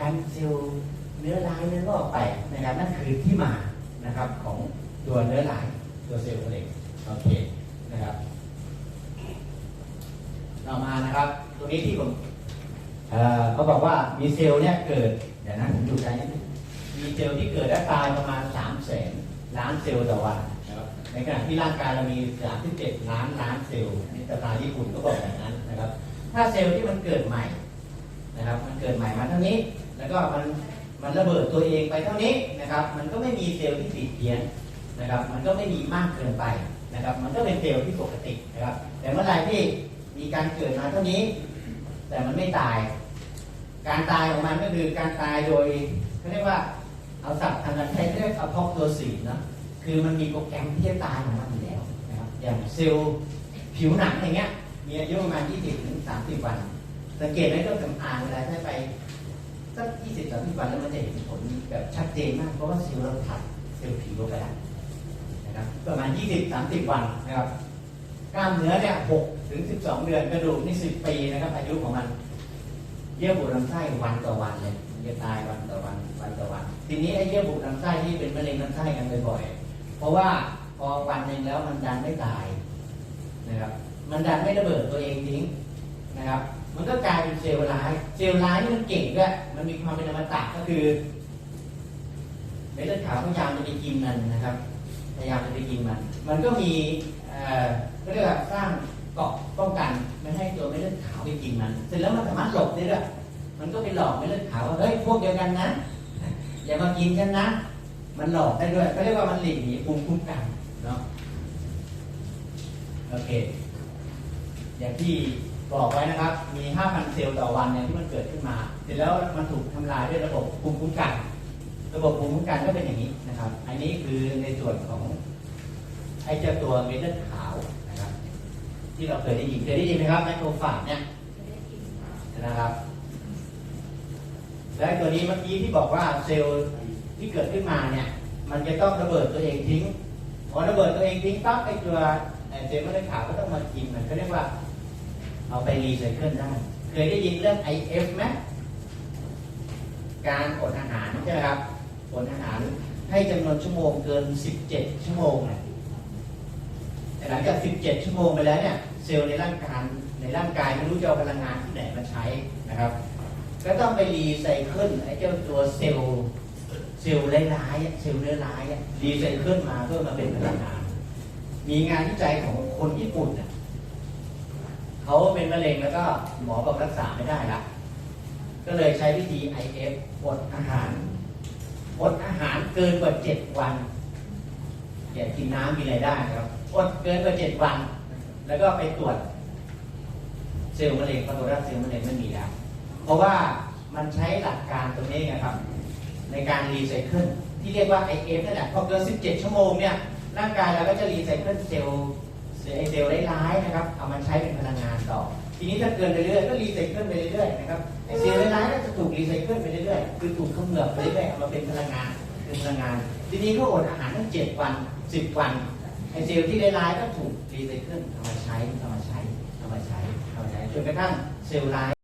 การเซลล์เนื้อร้ายเนื้องอกไปนะครับนั่นคือที่มานะครับของตัวเนื้อร้ายตัวเซลล์มะเร็งโอเคนะครับต่อมานะครับตัวนี้ที่ผมเขาบอกว่ามีเซลล์เนี่ยเกิดเดี๋ยวนะผมดูใจนิดนึงมีเซลล์ที่เกิดและตายประมาณ3 0 0แสนล้านเซลล์ต่อวันในขณะที่ร่างกายเรามี37ล้านล้านเซลล์นี่ตาญี่ปุ่นก็บอกแบบนั้นนะครับ ถ้าเซลล์ที่มันเกิดใหม่นะครับ มันเกิดใหม่มาเท่านี้ แล้วก็มันมันระเบิดตัวเองไปเท่านี้นะครับ มันก็ไม่มีเซลล์ที่ติดเพี้ยนนะครับ มันก็ไม่มีมากเกินไปนะครับ มันก็เป็นเซลล์ที่ปกตินะครับ แต่เมื่อไหร่ที่มีการเกิดมาเท่านี้ แต่มันไม่ตาย การตายของมันก็คือการตายโดยเขาเรียกว่าเอาศัพท์ทางการแพทย์เรียกเอาพอกตัวสีเนาะคือมันมีโปรแกรมที่จะตายของมันอยู่แล้วนะครับ อย่างเซลล์ผิวหนังอย่างเงี้ย มีอายุประมาณ20ถึง30 วัน สังเกตไหมเครื่องสำอางเวลาใช้ไป สัก20 30วันแล้วมันจะเห็นผลแบบชัดเจนมากเพราะว่าเซลล์เราถัดเซลล์ผิวเราไปแล้วนะครับประมาณ20 30วันนะครับกล้ามเนื้อเนี่ย6ถึง12เดือนกระดูกนี่10ปีนะครับ อายุของมัน เยื่อบุลำไส้วันต่อวันเลยมันจะตายวันต่อวันวันต่อวัน ทีนี้ไอ้เยื่อบุลำไส้ที่เป็นมะเร็งลำไส้กันบ่อยๆเพราะว่าพอวันหนึ่งแล้วมันดันไม่ตายนะครับมันดันไม่ระเบิดตัวเองทิ้งนะครับ มันก็กลายเป็นเซลล์ร้าย เซลล์ร้ายนี่มันเก่งด้วยมันมีความเป็นอมตะก็คือเม็ดเลือดขาวพยายามจะไปกินมันนะครับ พยายามจะไปกินมัน มันก็มีเอ่อก็เรียกว่าสร้างเกาะป้องกันไม่ให้ตัวเม็ดเลือดขาวไปกินมัน เสร็จแล้วมันสามารถหลบได้ด้วยมันก็ไปหลอกเม็ดเลือดขาวว่าเฮ้ยพวกเดียวกันนะอย่ามากินฉันนะ มันหลอกได้ด้วยก็เรียกว่ามันหลีกหนีภูมิคุ้มกันเนาะโอเค อย่างที่ บอกไว้นะครับ มี 5,000 เซลล์ต่อวันเนี่ยที่มันเกิดขึ้นมา เสร็จแล้วมันถูกทำลายด้วยระบบภูมิคุ้มกัน ระบบภูมิคุ้มกันก็เป็นอย่างนี้นะครับ อันนี้คือในส่วนของไอ้เจ้าตัวเม็ดเลือดขาวนะครับ ที่เราเคยได้ยินเคยได้ยินไหมครับไมโครฟาจเนี่ยนะครับ และตัวนี้เมื่อกี้ที่บอกว่าเซลล์ที่เกิดขึ้นมาเนี่ย มันจะต้องระเบิดตัวเองทิ้งพอระเบิดตัวเองทิ้งปั๊บไอ้ตัวไอ้เซลล์มะเร็งขาวก็ต้องมากินมันก็เรียกว่า เอาไปรีไซเคิลได้ เคยได้ยินเรื่อง IF ไหมการอดอาหารใช่ไหมครับอดอาหารให้จำนวนชั่วโมงเกิน 17 ชั่วโมงนะแต่หลังจาก 17 ชั่วโมงไปแล้วเนี่ยเซลล์ในร่างกายในร่างกายไม่รู้จะเอาพลังงานที่ไหนมาใช้นะครับ ก็ต้องไปรีไซเคิลไอ้เจ้าตัวเซลล์เซลล์ร้ายๆเซลล์เนื้อร้ายรีไซเคิลมาเพื่อมาเป็นพลังงาน มีงานวิจัยของคนญี่ปุ่นน่ะ เขาเป็นมะเร็งแล้วก็หมอบอกรักษาไม่ได้ละก็เลยใช้วิธี IF อดอาหารอดอาหารเกินกว่า7วันอย่ากินน้ำกินอะไรได้นะครับอดเกินกว่า7วัน แล้วก็ไปตรวจเซลล์มะเร็งปรากฏว่าเซลล์มะเร็งไม่มีแล้วเพราะว่ามันใช้หลักการตรงนี้ไงครับ ในการรีไซเคิลที่เรียกว่า IF นั่นแหละพอเกิน 17 ชั่วโมงเนี่ยร่างกายเราก็จะรีไซเคิลเซลล์ เซลล์เซลล์ร้ายๆนะครับเอามันใช้เป็นพลังงานต่อ ทีนี้ถ้าเกินไปเรื่อยๆก็รีไซเคิลไปเรื่อยๆนะครับไอเซลล์ร้ายๆก็จะถูกรีไซเคิลไปเรื่อยๆคือถูกขมือบไปเรื่อยๆเอามาเป็นพลังงานเป็นพลังงาน ทีนี้ก็อดอาหารตั้งเจ็ดวันสิบวันไอเซลล์ที่ร้ายๆก็ถูกรีไซเคิลเอามาใช้เอามาใช้เอามาใช้เอามาใช้จนกระทั่งเซลล์ร้าย